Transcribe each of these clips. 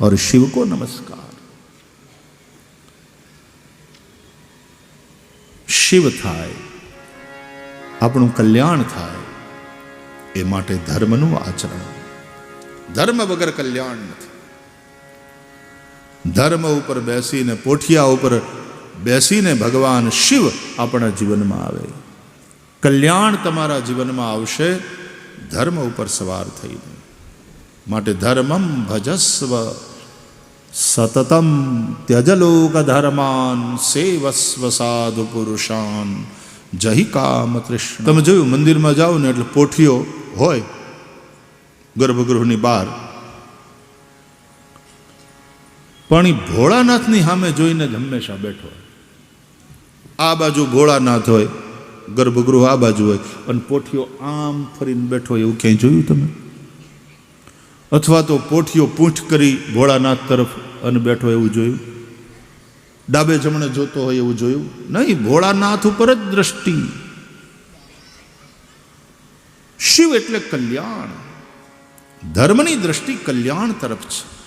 और शिव को नमस्कार શિવ થાય આપણું કલ્યાણ થાય એ માટે ધર્મનું આચરણ ધર્મ વગર કલ્યાણ નથી ધર્મ ઉપર બેસીને પોઠિયા ઉપર બેસીને ભગવાન શિવ આપણા જીવનમાં આવે કલ્યાણ તમારા જીવનમાં આવશે ધર્મ ઉપર સવાર થઈને માટે ધર્મમ ભજસ્વ. સતતમ ત્યજલોક ધર્માન સેવસ્વ સાધુ પુરુષાન. જહી કામ તૃષ્ણ તમે જોયું મંદિરમાં જાઓ ને એટલે પોઠીઓ હોય ગર્ભગૃહની બહાર. પણ એ ભોળાનાથની સામે જોઈને જ હંમેશા બેઠો આ બાજુ ભોળાનાથ હોય, ગર્ભગૃહ આ બાજુ હોય અને પોઠીઓ આમ ફરીને બેઠો એવું ક્યાંય જોયું તમે? અથવા તો પોઠીઓ પૂંઠ કરી ભોળાનાથ તરફ અને બેઠો એવું જોયું. ડાબે જમણે જોતો હોય એવું જોયું. નહીં, ભોળાનાથ ઉપર જ દ્રષ્ટિ. શિવ એટલે કલ્યાણ. ધર્મની દ્રષ્ટિ કલ્યાણ તરફ છે.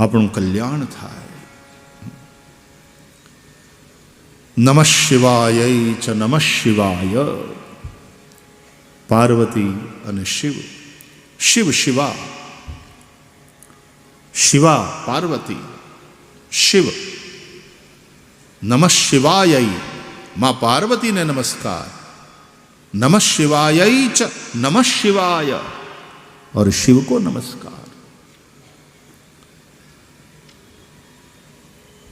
આપણું કલ્યાણ થાય. નમઃ શિવાય ચ નમઃ શિવાય. પાર્વતી અને શિવ શિવ શિવા શિવા પાર્વતી શિવ નમઃ શિવાય માં પાર્વતીને નમસ્કાર નમઃ શિવાય ચ નમઃ શિવાય और शिव को नमस्कार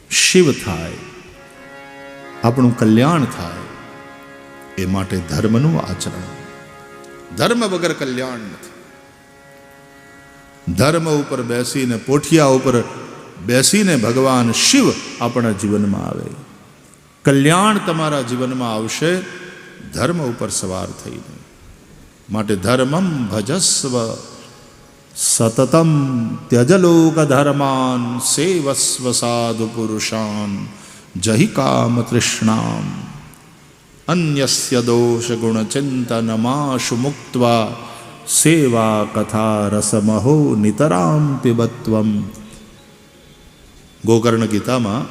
શિવ થાય આપણું કલ્યાણ થાય એ માટે ધર્મનું આચરણ ધર્મ વગર કલ્યાણ નથી. ધર્મ ઉપર બેસીને, પોઠિયા ઉપર બેસીને ભગવાન શિવ આપણા જીવનમાં આવે. કલ્યાણ તમારા જીવનમાં આવશે, ધર્મ ઉપર સવાર થઈને માટે ધર્મમ ભજસ્વ, સતતમ ત્યજલોક ધર્માન સેવસ્વ સાધુ પુરુષાન જહી કામ તૃષ્ણામ. અન્યસ્ય દોષ ગુણ ચિંતનમાશુ મુક્ત્વા સેવા કથા રસમહો નિતરામ પિબત્વમ ગોકર્ણ ગીતામાં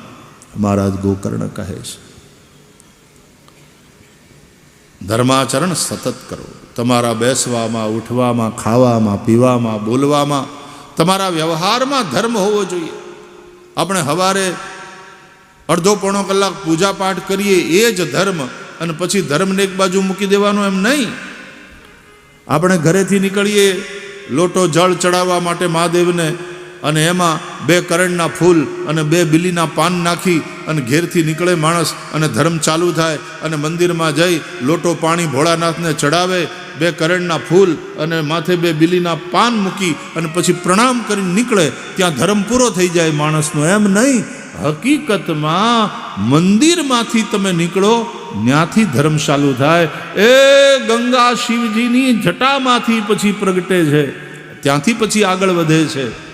મહારાજ ગોકર્ણ કહે છે ધર્માચરણ સતત કરો તમારા બેસવામાં ઉઠવામાં ખાવામાં પીવામાં બોલવામાં તમારા વ્યવહારમાં ધર્મ હોવો જોઈએ આપણે સવારે અડધો પોણો કલાક પૂજા પાઠ કરીએ એ જ ધર્મ અને પછી ધર્મને એક બાજુ મૂકી દેવાનો એમ નહીં. આપણે ઘરેથી નીકળીએ, લોટો જળ ચડાવવા માટે મહાદેવને અને એમાં બે કરણના ફૂલ અને બે બિલીના પાન નાખી અને ઘેરથી નીકળે માણસ અને ધર્મ ચાલુ થાય અને મંદિરમાં જઈ લોટો પાણી ભોળાનાથને ચડાવે, બે કરણના ફૂલ અને માથે બે બિલીના પાન મૂકી અને પછી પ્રણામ કરીને નીકળે, ત્યાં ધર્મ પૂરો થઈ જાય માણસનો એમ નહીં. હકીકતમાં મંદિરમાંથી તમે નીકળો ત્યાંથી ધર્મ ચાલુ થાય. એ ગંગા શિવજીની જટામાંથી પછી પ્રગટે છે. ત્યાંથી પછી આગળ વધે છે.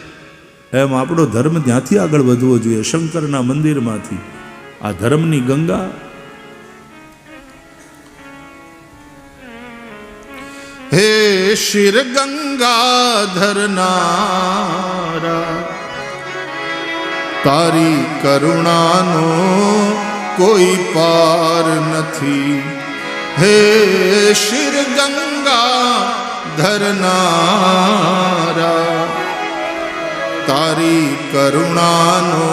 એમ આપણો ધર્મ ત્યાંથી આગળ વધવો જોઈએ શંકરના મંદિરમાંથી. આ ધર્મની ગંગા હે શિર ગંગાધર તારી કરુણાનો કોઈ પાર નથી. હે શિર ગંગા ધરનારા, તારી કરુણાનો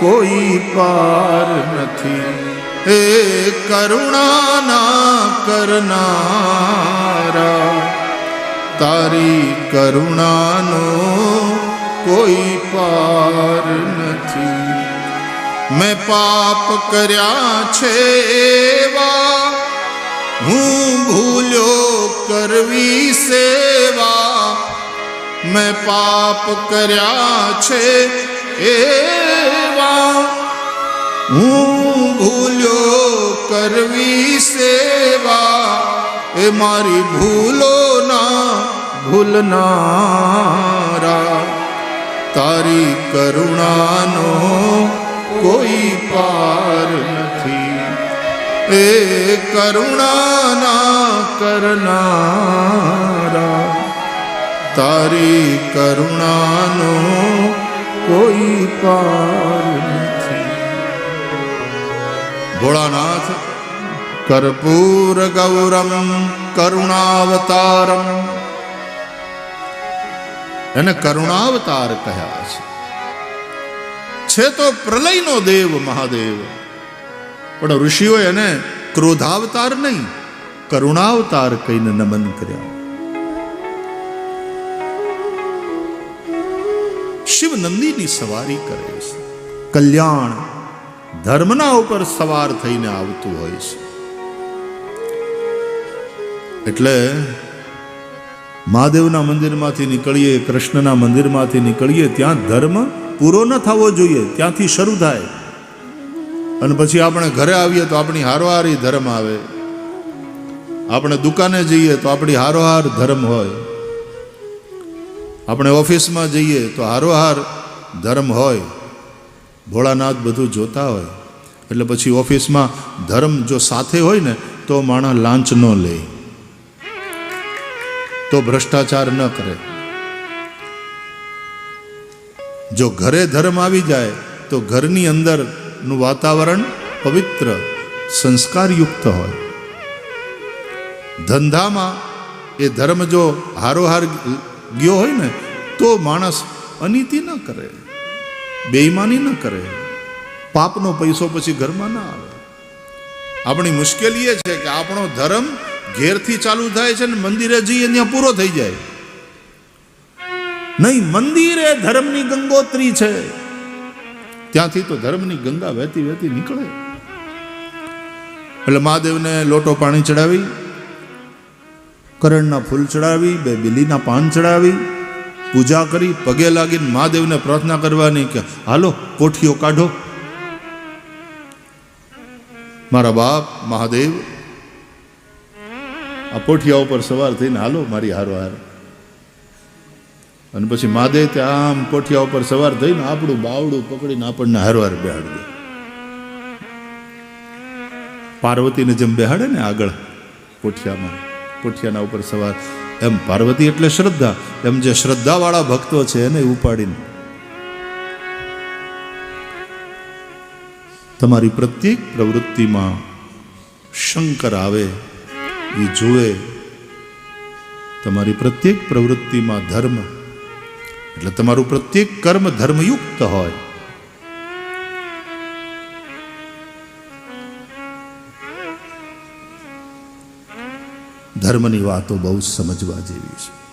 કોઈ પાર નથી. હે કરુણાના કરનારા, તારી કરુણાનો કોઈ પાર નથી. મેં પાપ કર્યા છે એવા. હું ભૂલ્યો કરવી સેવા. મેં પાપ કર્યા છે એવા. હું ભૂલ્યો કરવી સેવા. એ મારી ભૂલો ના ભૂલનારા. તારી કરુણાનો કોઈ પાર નથી. એ કરુણાના કરનારા, તારી કરુણાનો કોઈ પાર નથી. ભોળાનાથ, કર્પૂર ગૌરમ, કરુણાવતારમ. એને કરુણાવતાર કહ્યા છે. છે તો પ્રલયનો દેવ મહાદેવ. પણ ઋષિઓએ એને ક્રોધાવતાર નહીં, કરુણાવતાર કહીને નમન કર્યા. શિવ નંદીની સવારી કરે છે. કલ્યાણ ધર્મના ઉપર સવાર થઈને આવતું હોય છે. એટલે મહાદેવના મંદિરમાંથી નીકળીએ, કૃષ્ણના મંદિરમાંથી નીકળીએ, ત્યાં ધર્મ પૂરો ન થવો જોઈએ, ત્યાંથી શરૂ થાય. અને પછી આપણે ઘરે આવીએ તો આપણી હારોહારી ધર્મ આવે. આપણે દુકાને જઈએ તો આપણી હારોહાર ધર્મ હોય. આપણે ઓફિસમાં જઈએ તો હારોહાર ધર્મ હોય. ભોળાનાથ બધું જોતા હોય. એટલે પછી ઓફિસમાં ધર્મ જો સાથે હોય ને, તો માણસ લાંચ ન લે. તો ભ્રષ્ટાચાર ન કરે. જો ઘરે ધર્મ આવી જાય, તો ઘરની અંદરનું વાતાવરણ પવિત્ર, સંસ્કારયુક્ત હોય. ધંધામાં એ ધર્મ જો હારોહાર ગયો હોય ને, તો માણસ અનીતિ ન કરે, બેઈમાની ન કરે, પાપનો પૈસો પછી ઘરમાં ના આવે. આપણી મુશ્કેલી એ છે કે આપણો ધર્મ ઘેરથી ચાલુ થાય છે ને મંદિરે જઈએ ત્યાં પૂરો થઈ જાય. નહીં, મંદિર એ ધર્મની ગંગોત્રી છે. ત્યાંથી તો ધર્મની ગંગા વહેતી વહેતી નીકળે. એટલે મહાદેવને લોટો પાણી ચડાવી, કરણના ફૂલ ચડાવી, બે બિલીના પાન ચડાવી, પૂજા કરી, પગે લાગીને મહાદેવને પ્રાર્થના કરવાની કે, હાલો, કોઠીઓ કાઢો. મારા બાપ, મહાદેવ, આ પોઠિયા ઉપર સવાર થઈને હાલો મારી હારો હાર. અને પછી માદે ત્યાં આમ કોઠિયા ઉપર સવાર થઈને આપણું બાવડું પકડીને આપણને હારવાર હાર દે. પાર્વતીને જેમ બેહાડે ને આગળ પોઠિયામાં, પોઠિયાના ઉપર સવાર, એમ પાર્વતી એટલે શ્રદ્ધા, એમ જે શ્રદ્ધાવાળા ભક્તો છે એને ઉપાડીને. તમારી પ્રત્યેક પ્રવૃત્તિમાં શંકર આવે, એ જુએ. તમારી પ્રત્યેક પ્રવૃત્તિમાં ધર્મ એટલે તમારું પ્રત્યેક કર્મ ધર્મયુક્ત હોય. ધર્મની વાતો બહુ સમજવા જેવી છે.